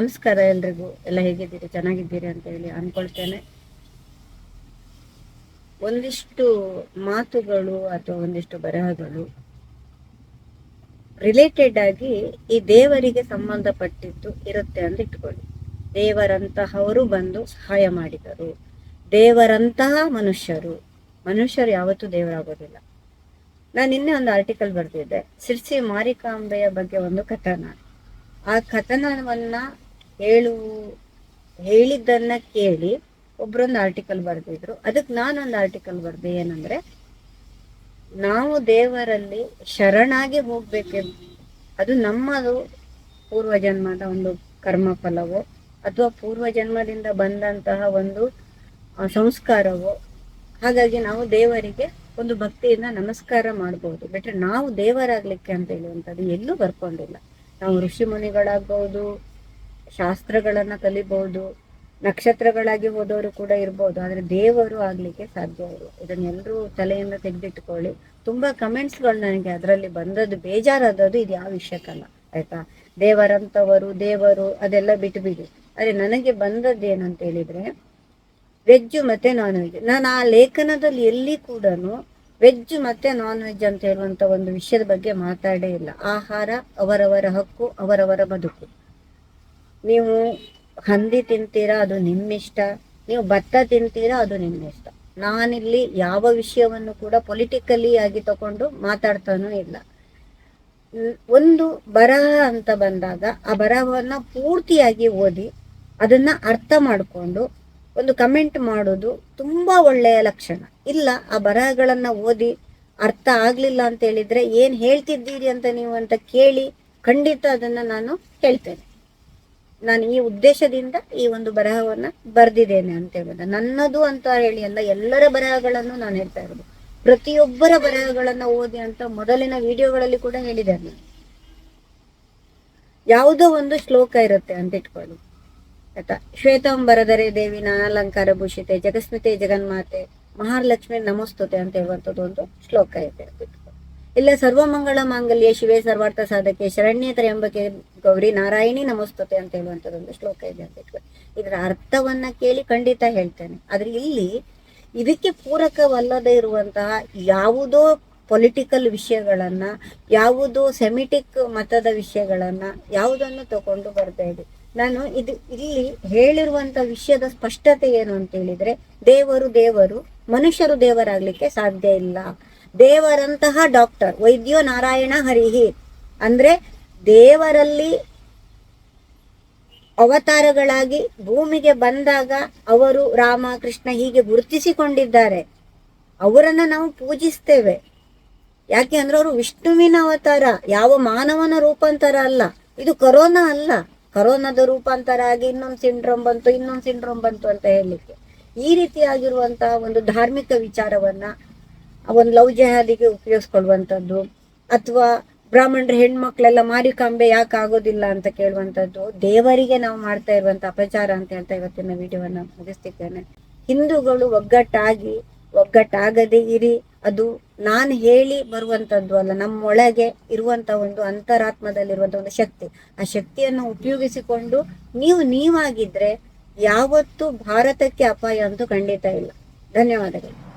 ನಮಸ್ಕಾರ ಎಲ್ರಿಗೂ. ಎಲ್ಲ ಹೇಗಿದ್ದೀರಿ? ಚೆನ್ನಾಗಿದ್ದೀರಿ ಅಂತ ಹೇಳಿ ಅನ್ಕೊಳ್ತೇನೆ. ಒಂದಿಷ್ಟು ಮಾತುಗಳು ಅಥವಾ ಒಂದಿಷ್ಟು ಬರಹಗಳು ರಿಲೇಟೆಡ್ ಆಗಿ ಈ ದೇವರಿಗೆ ಸಂಬಂಧಪಟ್ಟಿದ್ದು ಇರುತ್ತೆ ಅಂತ ಇಟ್ಕೊಳ್ಳಿ. ದೇವರಂತಹವರು ಬಂದು ಸಹಾಯ ಮಾಡಿದರು. ದೇವರಂತಹ ಮನುಷ್ಯರು. ಮನುಷ್ಯರು ಯಾವತ್ತೂ ದೇವರಾಗೋದಿಲ್ಲ. ನಾನು ನಿನ್ನೆ ಒಂದು ಆರ್ಟಿಕಲ್ ಬರೆದಿದ್ದೆ. ಸಿರ್ಸಿ ಮಾರಿಕಾಂಬೆಯ ಬಗ್ಗೆ ಒಂದು ಕಥನ. ಆ ಕಥನವನ್ನ ಹೇಳು, ಹೇಳಿದ್ದನ್ನ ಕೇಳಿ ಒಬ್ರೊಂದು ಆರ್ಟಿಕಲ್ ಬರೆದಿದ್ರು. ಅದಕ್ಕೆ ನಾನೊಂದು ಆರ್ಟಿಕಲ್ ಬರೆದೆ ಏನಂದ್ರೆ, ನಾವು ದೇವರಲ್ಲಿ ಶರಣಾಗಿ ಹೋಗ್ಬೇಕೆ. ಅದು ನಮ್ಮದು ಪೂರ್ವ ಜನ್ಮದ ಒಂದು ಕರ್ಮ ಫಲವೋ ಅಥವಾ ಪೂರ್ವ ಜನ್ಮದಿಂದ ಬಂದಂತಹ ಒಂದು ಸಂಸ್ಕಾರವೋ, ಹಾಗಾಗಿ ನಾವು ದೇವರಿಗೆ ಒಂದು ಭಕ್ತಿಯಿಂದ ನಮಸ್ಕಾರ ಮಾಡಬಹುದು ಬಿಟ್ರೆ ನಾವು ದೇವರಾಗ್ಲಿಕ್ಕೆ ಅಂತ ಹೇಳುವಂಥದ್ದು ಎಲ್ಲೂ ಬರ್ಕೊಂಡಿಲ್ಲ. ನಾವು ಋಷಿ ಮುನಿಗಳಾಗ್ಬಹುದು ಶಾಸ್ತ್ರಗಳನ್ನ ಕಲಿಬಹುದು, ನಕ್ಷತ್ರಗಳಾಗಿ ಹೋದವರು ಕೂಡ ಇರ್ಬೋದು, ಆದ್ರೆ ದೇವರು ಆಗ್ಲಿಕ್ಕೆ ಸಾಧ್ಯ ಇಲ್ಲ. ಇದನ್ನೆಲ್ಲರೂ ತಲೆಯಿಂದ ತೆಗೆದಿಟ್ಕೊಳ್ಳಿ. ತುಂಬಾ ಕಮೆಂಟ್ಸ್ಗಳು ನನಗೆ ಅದರಲ್ಲಿ ಬಂದದ್ದು ಬೇಜಾರಾದದ್ದು ಇದು ಯಾವ ವಿಷಯಕ್ಕಲ್ಲ, ಆಯ್ತಾ? ದೇವರಂತವರು, ದೇವರು, ಅದೆಲ್ಲ ಬಿಟ್ಬಿಡಿ. ಆದ್ರೆ ನನಗೆ ಬಂದದ್ದು ಏನಂತ ಹೇಳಿದ್ರೆ ವೆಜ್ ಮತ್ತೆ ನಾನ್ ವೆಜ್ ನಾನು ಆ ಲೇಖನದಲ್ಲಿ ಎಲ್ಲಿ ಕೂಡ ವೆಜ್ ಮತ್ತೆ ನಾನ್ ವೆಜ್ ಅಂತ ಹೇಳುವಂತ ಒಂದು ವಿಷಯದ ಬಗ್ಗೆ ಮಾತಾಡೇ ಇಲ್ಲ. ಆಹಾರ ಅವರವರ ಹಕ್ಕು, ಅವರವರ ಬದುಕು. ನೀವು ಹಂದಿ ತಿಂತೀರಾ, ಅದು ನಿಮ್ಮಿಷ್ಟ. ನೀವು ಭತ್ತ ತಿಂತೀರಾ, ಅದು ನಿಮ್ಮಿಷ್ಟ. ನಾನಿಲ್ಲಿ ಯಾವ ವಿಷಯವನ್ನು ಕೂಡ ಪೊಲಿಟಿಕಲಿ ಆಗಿ ತಕೊಂಡು ಮಾತಾಡ್ತಾನೂ ಇಲ್ಲ. ಒಂದು ಬರಹ ಅಂತ ಬಂದಾಗ ಆ ಬರಹವನ್ನ ಪೂರ್ತಿಯಾಗಿ ಓದಿ ಅದನ್ನ ಅರ್ಥ ಮಾಡಿಕೊಂಡು ಒಂದು ಕಮೆಂಟ್ ಮಾಡೋದು ತುಂಬಾ ಒಳ್ಳೆಯ ಲಕ್ಷಣ. ಇಲ್ಲ, ಆ ಬರಹಗಳನ್ನ ಓದಿ ಅರ್ಥ ಆಗ್ಲಿಲ್ಲ ಅಂತ ಹೇಳಿದ್ರೆ ಏನ್ ಹೇಳ್ತಿದ್ದೀರಿ ಅಂತ ನೀವು ಅಂತ ಕೇಳಿ ಖಂಡಿತ ಅದನ್ನ ನಾನು ಹೇಳ್ತೇನೆ. ನಾನು ಈ ಉದ್ದೇಶದಿಂದ ಈ ಒಂದು ಬರಹವನ್ನ ಬರ್ದಿದ್ದೇನೆ ಅಂತ ಹೇಳ್ಬೋದು. ನನ್ನದು ಅಂತ ಹೇಳಿ ಅಲ್ಲ, ಎಲ್ಲರ ಬರಹಗಳನ್ನು ನಾನು ಹೇಳ್ತಾ ಇರೋದು. ಪ್ರತಿಯೊಬ್ಬರ ಬರಹಗಳನ್ನ ಓದಿ ಅಂತ ಮೊದಲಿನ ವಿಡಿಯೋಗಳಲ್ಲಿ ಕೂಡ ಹೇಳಿದೆ ನಾನು. ಯಾವುದೋ ಒಂದು ಶ್ಲೋಕ ಇರುತ್ತೆ ಅಂತ ಇಟ್ಕೊಳ್ಳಿ. ಆಯ್ತಾ? ಶ್ವೇತಾಂಬರದರೆ ದೇವಿ ಅಲಂಕಾರ ಭೂಷಿತೆ, ಜಗಸ್ಮಿತೆ ಜಗನ್ಮಾತೆ, ಮಹಾಲಕ್ಷ್ಮಿ ನಮಸ್ತುತೆ ಅಂತ ಹೇಳುವಂಥದ್ದು ಒಂದು ಶ್ಲೋಕ ಇದೆ ಇಲ್ಲ ಸರ್ವಮಂಗಳ ಮಾಂಗಲ್ಯ ಶಿವೇ ಸರ್ವಾರ್ಥ ಸಾಧಕೆ ಶರಣ್ಯ ತ್ರಯಂಬಕೆ ಗೌರಿ ನಾರಾಯಣಿ ನಮಸ್ತುತೆ ಅಂತ ಹೇಳುವಂಥದ್ದೊಂದು ಶ್ಲೋಕ ಇದೆ ಅಂತ ಇಟ್ಕೊಳ್ಳಿ ಇದರ ಅರ್ಥವನ್ನ ಕೇಳಿ ಖಂಡಿತ ಹೇಳ್ತೇನೆ. ಆದ್ರೆ ಇಲ್ಲಿ ಇದಕ್ಕೆ ಪೂರಕವಲ್ಲದೆ ಇರುವಂತಹ ಯಾವುದೋ ಪೊಲಿಟಿಕಲ್ ವಿಷಯಗಳನ್ನ, ಯಾವುದೋ ಸೆಮಿಟಿಕ್ ಮತದ ವಿಷಯಗಳನ್ನ ಯಾವುದನ್ನು ತಗೊಂಡು ಬರಬೇಡಿ ನಾನು ಇದು ಇಲ್ಲಿ ಹೇಳಿರುವಂತ ವಿಷಯದ ಸ್ಪಷ್ಟತೆ ಏನು ಅಂತ ಹೇಳಿದ್ರೆ, ದೇವರು ದೇವರು, ಮನುಷ್ಯರು ದೇವರಾಗ್ಲಿಕ್ಕೆ ಸಾಧ್ಯ ಇಲ್ಲ. ದೇವರಂತಹ ಡಾಕ್ಟರ್ ವೈದ್ಯೋ ನಾರಾಯಣ ಹರಿಹಿ. ಅಂದ್ರೆ ದೇವರಲ್ಲಿ ಅವತಾರಗಳಾಗಿ ಭೂಮಿಗೆ ಬಂದಾಗ ಅವರು ರಾಮ, ಕೃಷ್ಣ ಹೀಗೆ ಗುರುತಿಸಿಕೊಂಡಿದ್ದಾರೆ. ಅವರನ್ನ ನಾವು ಪೂಜಿಸ್ತೇವೆ. ಯಾಕೆ ಅಂದ್ರೆ ಅವರು ವಿಷ್ಣುವಿನ ಅವತಾರ, ಯಾವ ಮಾನವನ ರೂಪಾಂತರ ಅಲ್ಲ. ಇದು ಕರೋನಾ ಅಲ್ಲ. ಕರೋನಾದ ರೂಪಾಂತರ ಆಗಿ ಇನ್ನೊಂದು ಸಿಂಡ್ರೋಮ್ ಬಂತು, ಇನ್ನೊಂದು ಸಿಂಡ್ರೋಮ್ ಬಂತು ಅಂತ ಹೇಳಲಿಕ್ಕೆ. ಈ ರೀತಿಯಾಗಿರುವಂತಹ ಒಂದು ಧಾರ್ಮಿಕ ವಿಚಾರವನ್ನ ಒಂದು ಲವ್ ಜೆಹಾದಿಗೆ ಉಪಯೋಗಿಸ್ಕೊಳ್ಳುವಂಥದ್ದು, ಅಥವಾ ಬ್ರಾಹ್ಮಣರ ಹೆಣ್ಮಕ್ಳೆಲ್ಲ ಮಾರಿಕಾಂಬೆ ಯಾಕೆ ಆಗೋದಿಲ್ಲ ಅಂತ ಕೇಳುವಂಥದ್ದು ದೇವರಿಗೆ ನಾವು ಮಾಡ್ತಾ ಇರುವಂತ ಅಪಚಾರ ಅಂತ ಹೇಳ್ತಾ ಇವತ್ತಿನ ವಿಡಿಯೋವನ್ನ ಮುಗಿಸ್ತಿದ್ದೇನೆ. ಹಿಂದೂಗಳು ಒಗ್ಗಟ್ಟಾಗಿ, ಒಗ್ಗಟ್ಟಾಗದೇ ಇರಿ, ಅದು ನಾನು ಹೇಳಿ ಬರುವಂತದ್ದು ಅಲ್ಲ, ನಮ್ಮೊಳಗೆ ಇರುವಂತ ಒಂದು ಅಂತರಾತ್ಮದಲ್ಲಿರುವಂತ ಒಂದು ಶಕ್ತಿ. ಆ ಶಕ್ತಿಯನ್ನು ಉಪಯೋಗಿಸಿಕೊಂಡು ನೀವು ನೀವಾಗಿದ್ರೆ ಯಾವತ್ತೂ ಭಾರತಕ್ಕೆ ಅಪಾಯ ಅಂತೂ ಖಂಡಿತ ಇಲ್ಲ. ಧನ್ಯವಾದಗಳು.